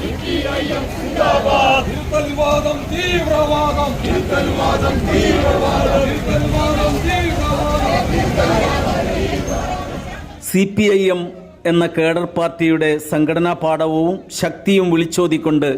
CPIM സിന്ദാബാദ്. തിരുത്തൽവാദം തീവ്രവാദം തിരുത്തൽവാദം തീവ്രവാദം. തിരുത്തൽവാദം തീവ്രവാദം. സി പി ഐ എം എന്ന കേഡർ പാർട്ടിയുടെ സംഘടനാ പാഠവും ശക്തിയും വിളിച്ചോതിക്കൊണ്ട്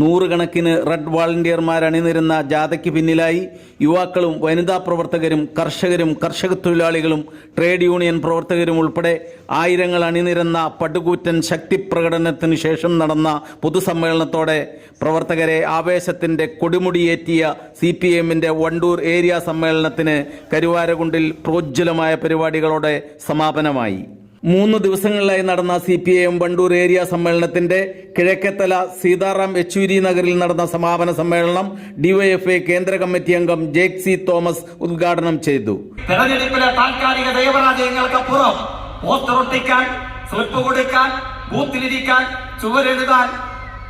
നൂറുകണക്കിന് റെഡ് വാളണ്ടിയർമാർ അണിനിരുന്ന ജാഥയ്ക്ക് പിന്നിലായി യുവാക്കളും വനിതാ പ്രവർത്തകരും കർഷകരും കർഷക തൊഴിലാളികളും ട്രേഡ് യൂണിയൻ പ്രവർത്തകരും ഉൾപ്പെടെ ആയിരങ്ങൾ അണിനിരുന്ന പടുകൂറ്റൻ ശക്തി പ്രകടനത്തിന് ശേഷം നടന്ന പൊതുസമ്മേളനത്തോടെ പ്രവർത്തകരെ ആവേശത്തിന്റെ കൊടിമുടിയേറ്റിയ സി പി എമ്മിന്റെ വണ്ടൂർ ഏരിയ സമ്മേളനത്തിന് കരുവാരകുണ്ടിൽ പ്രോജ്വലമായ പരിപാടികളോടെ സമാപനമായി. മൂന്ന് ദിവസങ്ങളിലായി നടന്ന C P I M Wandoor area സമ്മേളനത്തിന്റെ കിഴക്കേത്തല സീതാറാം യെച്ചൂരി നഗറിൽ നടന്ന സമാപന സമ്മേളനം ഡിവൈഎഫ്ഐ കേന്ദ്ര കമ്മിറ്റി അംഗം ജേക്ക് സി തോമസ് ഉദ്ഘാടനം ചെയ്തു. തെരഞ്ഞെടുപ്പിലെ താൽക്കാലിക ദൈവരാജയങ്ങൾക്കപ്പുറം പോസ്റ്റർ ഒട്ടിക്കാൻ സ്ലിപ്പ് കൊടുക്കാൻ ബൂത്തിലിരിക്കാൻ ചുവരെഴുതാൻ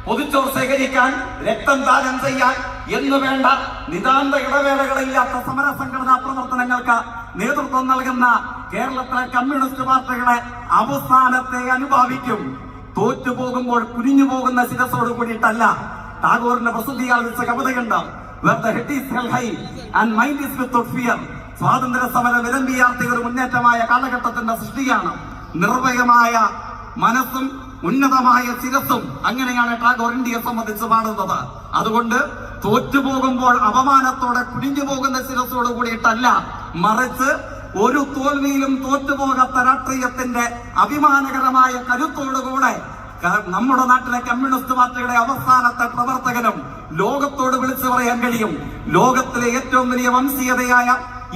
പൊതുച്ചോർ ശേഖരിക്കാൻ രക്തം ദാനം ചെയ്യാൻ എന്നു വേണ്ട നിതാന്ത ഇടവേളകളില്ലാത്ത സമര സംഘടനാ പ്രവർത്തനങ്ങൾക്ക് നേതൃത്വം നൽകുന്ന കേരളത്തിലെ കമ്മ്യൂണിസ്റ്റ് പാർട്ടികളെ അവസാനത്തെ അനുഭാവിക്കും. തോറ്റു പോകുമ്പോൾ കുനിഞ്ഞു പോകുന്ന ശിരസോട് കൂടിയിട്ടല്ല ടാഗോറിന്റെ കവിതയുണ്ട്. Is without fear. സ്വാതന്ത്ര്യ സമര വിരമ്പിയാർത്തിയ ഒരു മുന്നേറ്റമായ കാലഘട്ടത്തിന്റെ സൃഷ്ടിയാണ്. നിർഭയമായ മനസ്സും ഉന്നതമായ ശിരസും അങ്ങനെയാണ് ടാഗോർ ഇന്ത്യയെ സംബന്ധിച്ച് പാടുന്നത്. അതുകൊണ്ട് തോറ്റുപോകുമ്പോൾ അപമാനത്തോടെ കുടിഞ്ഞു പോകുന്ന ശിരസോട് കൂടിയിട്ടല്ല മറിച്ച് ഒരു തോൽവിയിലും തോറ്റുപോകാത്ത രാഷ്ട്രീയത്തിന്റെ അഭിമാനകരമായ കരുത്തോടുകൂടെ നമ്മുടെ നാട്ടിലെ കമ്മ്യൂണിസ്റ്റ് പാർട്ടിയുടെ അവസാനത്തെ പ്രവർത്തകനും ലോകത്തോട് വിളിച്ചു പറയാൻ കഴിയും. ലോകത്തിലെ ഏറ്റവും വലിയ വംശീയതയായ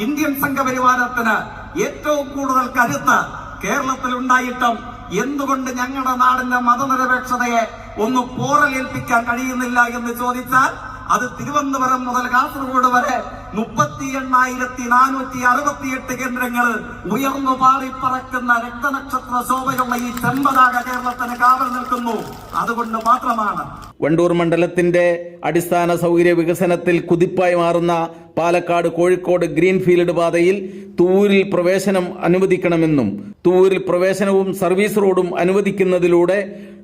ഇന്ത്യൻ സംഘപരിവാരത്തിന് ഏറ്റവും കൂടുതൽ കരുത്ത് കേരളത്തിൽ ഉണ്ടായിട്ടും എന്തുകൊണ്ട് ഞങ്ങളുടെ നാടിന്റെ മതനിരപേക്ഷതയെ ഒന്ന് പോറലേൽപ്പിക്കാൻ കഴിയുന്നില്ല എന്ന് ചോദിച്ചാൽ അത് തിരുവനന്തപുരം മുതൽ കാസർഗോഡ് വരെ മുപ്പത്തി എണ്ണായിരത്തി നാനൂറ്റി അറുപത്തിയെട്ട് കേന്ദ്രങ്ങൾ ഉയർന്നു പാറിപ്പറക്കുന്ന രക്തനക്ഷത്ര ശോഭയുള്ള ഈ ചെമ്പതാക കേരളത്തിന് കാവൽ നിൽക്കുന്നു. അതുകൊണ്ട് മാത്രമാണ് വണ്ടൂർ മണ്ഡലത്തിന്റെ അടിസ്ഥാന സൗകര്യ വികസനത്തിൽ കുതിപ്പായി മാറുന്ന പാലക്കാട് കോഴിക്കോട് ഗ്രീൻഫീൽഡ് പാതയിൽ തൂരിൽ പ്രവേശനം അനുവദിക്കണമെന്നും തൂരിൽ പ്രവേശനവും സർവീസ് റോഡും അനുവദിക്കുന്നതിലൂടെ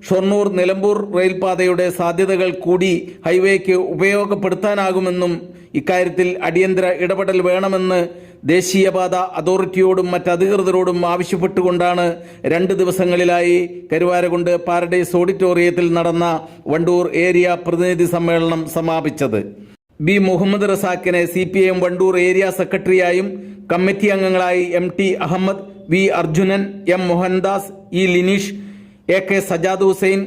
ഷൊർണൂർ നിലമ്പൂർ റെയിൽപാതയുടെ സാധ്യതകൾ കൂടി ഹൈവേക്ക് ഉപയോഗപ്പെടുത്താനാകുമെന്നും ഇക്കാര്യത്തിൽ അടിയന്തര ഇടപെടൽ വേണമെന്ന് ദേശീയപാത അതോറിറ്റിയോടും മറ്റ് അധികൃതരോടും ആവശ്യപ്പെട്ടുകൊണ്ടാണ് രണ്ട് ദിവസങ്ങളിലായി കരുവാരകുണ്ട് പാരഡൈസ് ഓഡിറ്റോറിയത്തിൽ നടന്ന വണ്ടൂർ ഏരിയ പ്രതിനിധി സമ്മേളനം സമാപിച്ചത്. B Muhammad റസാക്കിനെ C P I M Wandoor area സെക്രട്ടറിയായും committee അംഗങ്ങളായി M T Ahammed V Arjunan M Mohandas E Lineesh A K Sajad Hussain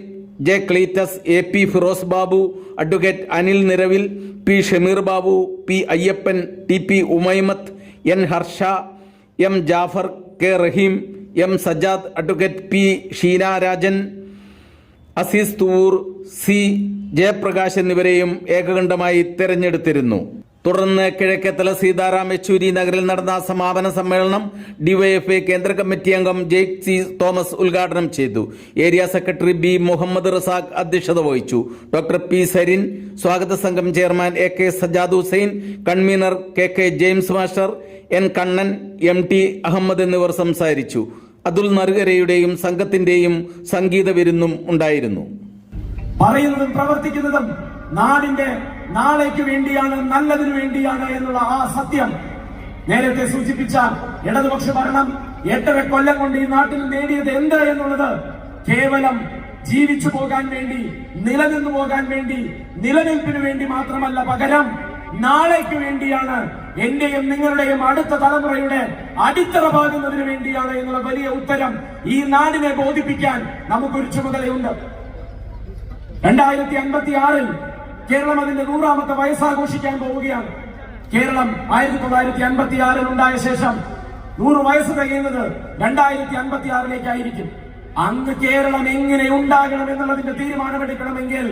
J Cleetus A P Firoz Babu advocate Anil Niravil P Shameer Babu P Ayyappan T P Umaimath N Harsha M Jafar K Rahim M Sajad advocate P Sheena Rajan Azeez Thoor C Jayaprakash എന്നിവരെയും ഏകകണ്ഠമായി തെരഞ്ഞെടുത്തിരുന്നു. തുടർന്ന് കിഴക്കേത്തല സീതാറാം യെച്ചൂരി നഗറിൽ നടന്ന സമാപന സമ്മേളനം DYFI കേന്ദ്ര committee അംഗം Jake C Thomas ഉദ്ഘാടനം ചെയ്തു. Area secretary B Muhammad Razak അധ്യക്ഷത വഹിച്ചു. ഡോക്ടർ പി സരിൻ സ്വാഗത സംഘം chairman A K Sajad Hussain convener K K James master N Kannan M T Ahmed എന്നിവർ സംസാരിച്ചു. അതുൽ നറുകരയുടെയും സംഘത്തിന്റെയും സംഗീത വിരുന്നും ഉണ്ടായിരുന്നു. പറയുന്നതും പ്രവർത്തിക്കുന്നതും നാടിന്റെ നാളേക്ക് വേണ്ടിയാണ് നല്ലതിനു വേണ്ടിയാണ് എന്നുള്ള ആ സത്യം നേരത്തെ സൂചിപ്പിച്ച ഇടതുപക്ഷ ഭരണം എട്ടര കൊല്ലം കൊണ്ട് ഈ നാട്ടിൽ നേടിയത് എന്ത് എന്നുള്ളത് കേവലം ജീവിച്ചു പോകാൻ വേണ്ടി നിലനിന്നു പോകാൻ വേണ്ടി നിലനിൽപ്പിന് വേണ്ടി മാത്രമല്ല പകരം നാളേക്ക് വേണ്ടിയാണ് എന്റെയും നിങ്ങളുടെയും അടുത്ത തലമുറയുടെ അടിത്തറ പാകുന്നതിന് വേണ്ടിയാണ് എന്നുള്ള വലിയ ഉത്തരം ഈ നാടിനെ ബോധിപ്പിക്കാൻ നമുക്കൊരു ചുമതലയുണ്ട്. രണ്ടായിരത്തി അൻപത്തി ആറിൽ കേരളം അതിന്റെ നൂറാമത്തെ വയസ്സാഘോഷിക്കാൻ പോവുകയാണ്. കേരളം ആയിരത്തി തൊള്ളായിരത്തി അൻപത്തി ആറിൽ ഉണ്ടായ ശേഷം നൂറ് വയസ്സ് തികയുന്നത് രണ്ടായിരത്തി അൻപത്തി ആറിലേക്കായിരിക്കും അന്ന് കേരളം എങ്ങനെ ഉണ്ടാകണം എന്നുള്ളതിന്റെ തീരുമാനമെടുക്കണമെങ്കിൽ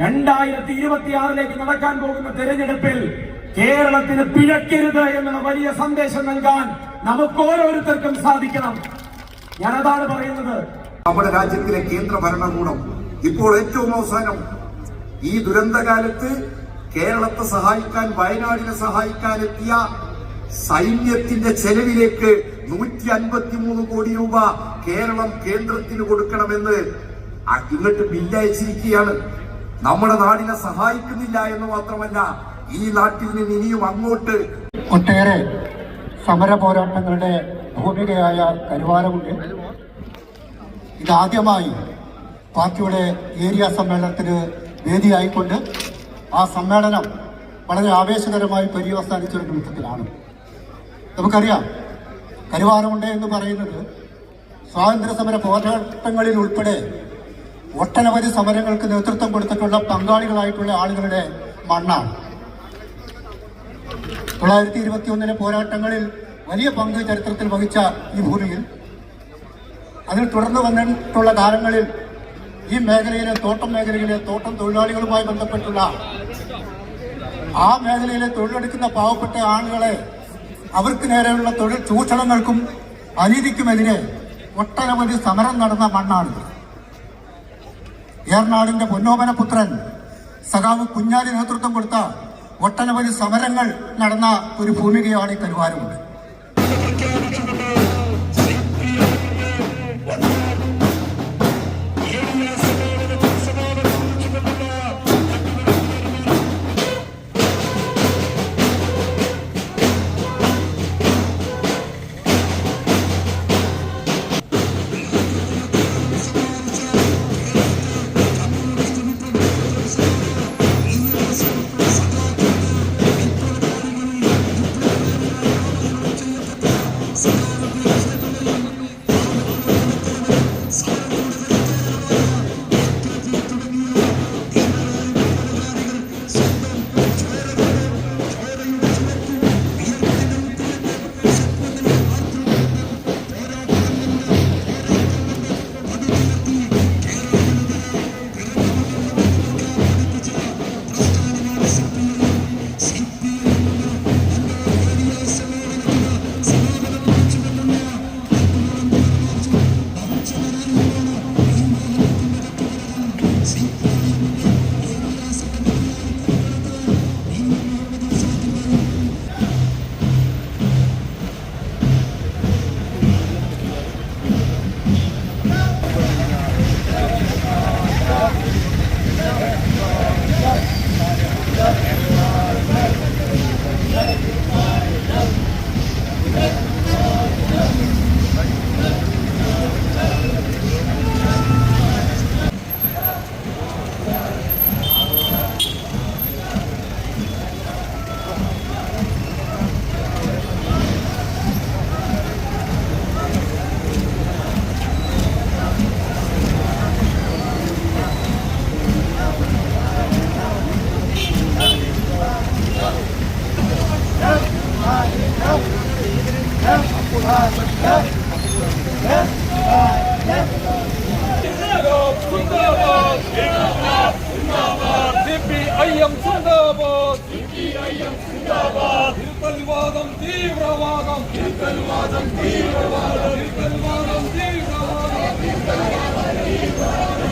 രണ്ടായിരത്തി ഇരുപത്തി ആറിലേക്ക് നടക്കാൻ പോകുന്ന തെരഞ്ഞെടുപ്പിൽ കേരളത്തിന് പിഴക്കരുത് എന്ന വലിയ സന്ദേശം നൽകാൻ നമുക്ക് ഓരോരുത്തർക്കും സാധിക്കണം ഞാനതാണ് പറയുന്നത്. നമ്മുടെ രാജ്യത്തിലെ കേന്ദ്ര ഭരണകൂടം ഇപ്പോൾ ഏറ്റവും അവസാനം. ഈ ദുരന്തകാലത്ത് കേരളത്തെ സഹായിക്കാൻ വയനാടിനെ സഹായിക്കാൻ എത്തിയ സൈന്യത്തിന്റെ ചെലവിലേക്ക് നൂറ്റി അൻപത്തി മൂന്ന് കോടി രൂപ കേരളം കേന്ദ്രത്തിന് കൊടുക്കണമെന്ന് ഇങ്ങോട്ട് ബില്ലയച്ചിരിക്കുകയാണ് നമ്മുടെ നാടിനെ സഹായിക്കുന്നില്ല എന്ന് മാത്രമല്ല ഈ നാട്ടിൽ നിന്ന് ഇനിയും അങ്ങോട്ട്. ഒട്ടേറെ സമര പോരാട്ടങ്ങളുടെ ഭൂമികയായ കരുവാരമുണ്ട് ഇതാദ്യമായി പാർട്ടിയുടെ ഏരിയ സമ്മേളനത്തിന് വേദിയായിക്കൊണ്ട് ആ സമ്മേളനം വളരെ ആവേശകരമായി പര്യവസാനിച്ച ഒരു നിമിഷത്തിലാണ് നമുക്കറിയാം കരുവാരമുണ്ട് എന്ന് പറയുന്നത് സ്വാതന്ത്ര്യ സമര പോരാട്ടങ്ങളിൽ ഉൾപ്പെടെ ഒട്ടനവധി സമരങ്ങൾക്ക് നേതൃത്വം കൊടുത്തിട്ടുള്ള പങ്കാളികളായിട്ടുള്ള ആളുകളുടെ മണ്ണാണ്. തൊള്ളായിരത്തി ഇരുപത്തി ഒന്നിലെ പോരാട്ടങ്ങളിൽ വലിയ പങ്ക് ചരിത്രത്തിൽ വഹിച്ച ഈ ഭൂമിയിൽ. അതിൽ തുടർന്ന് വന്നിട്ടുള്ള കാലങ്ങളിൽ ഈ മേഖലയിലെ തോട്ടം മേഖലയിലെ തോട്ടം തൊഴിലാളികളുമായി ബന്ധപ്പെട്ടുള്ള ആ മേഖലയിലെ തൊഴിലെടുക്കുന്ന പാവപ്പെട്ട ആളുകളെ അവർക്ക് നേരെയുള്ള തൊഴിൽ ചൂഷണങ്ങൾക്കും അനീതിക്കുമെതിരെ ഒട്ടനവധി സമരം നടന്ന മണ്ണാണ് ഏർനാടിന്റെ പൊന്നോമന പുത്രൻ സഖാവ് കുഞ്ഞാലി നേതൃത്വം കൊടുത്ത ഒട്ടനവധി സമരങ്ങൾ നടന്ന ഒരു ഭൂമികയാണ് ഈ കരുവാരമുണ്ട് തിരുത്തൽവാദം തീവ്രവാദം തീവ്രവാദം തീവ്രവാദം തീവ്രവാദം തീവ്രവാദം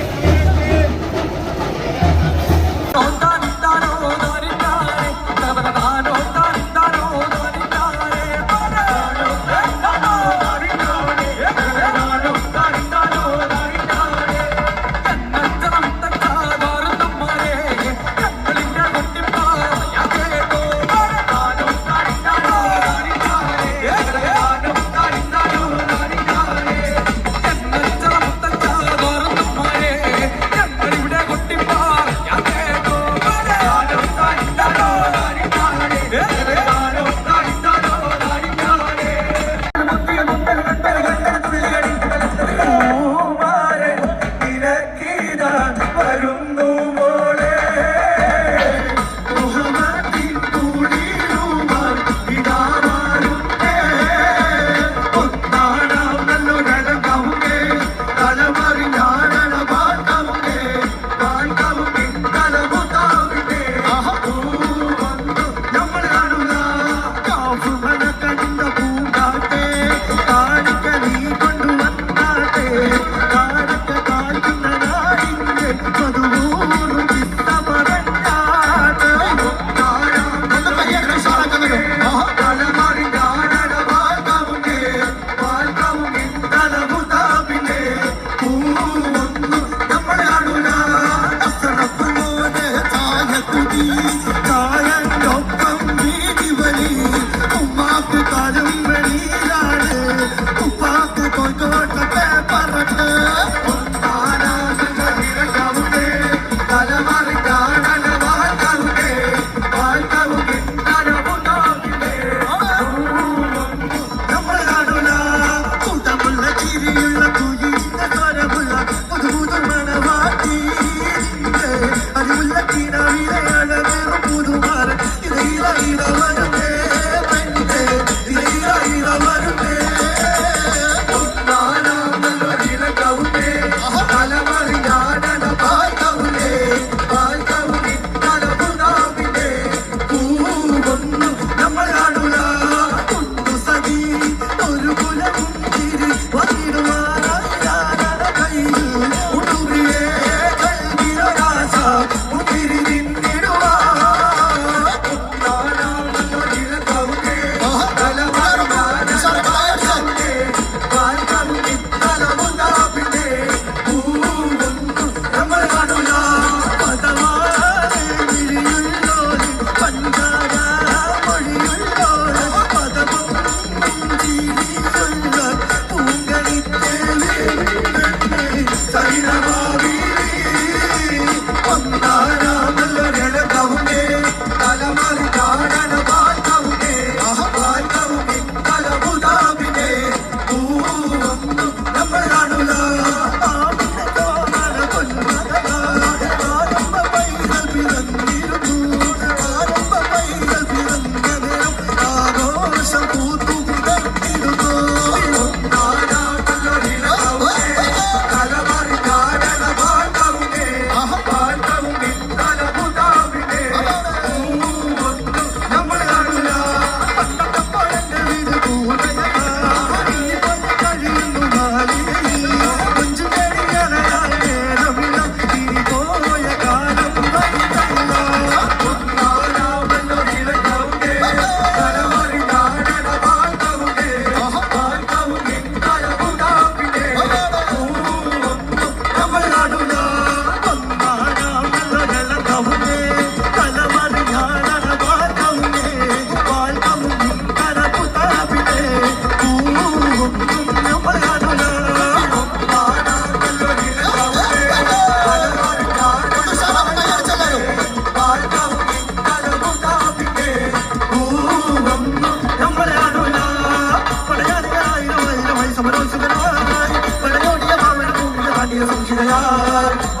Bernard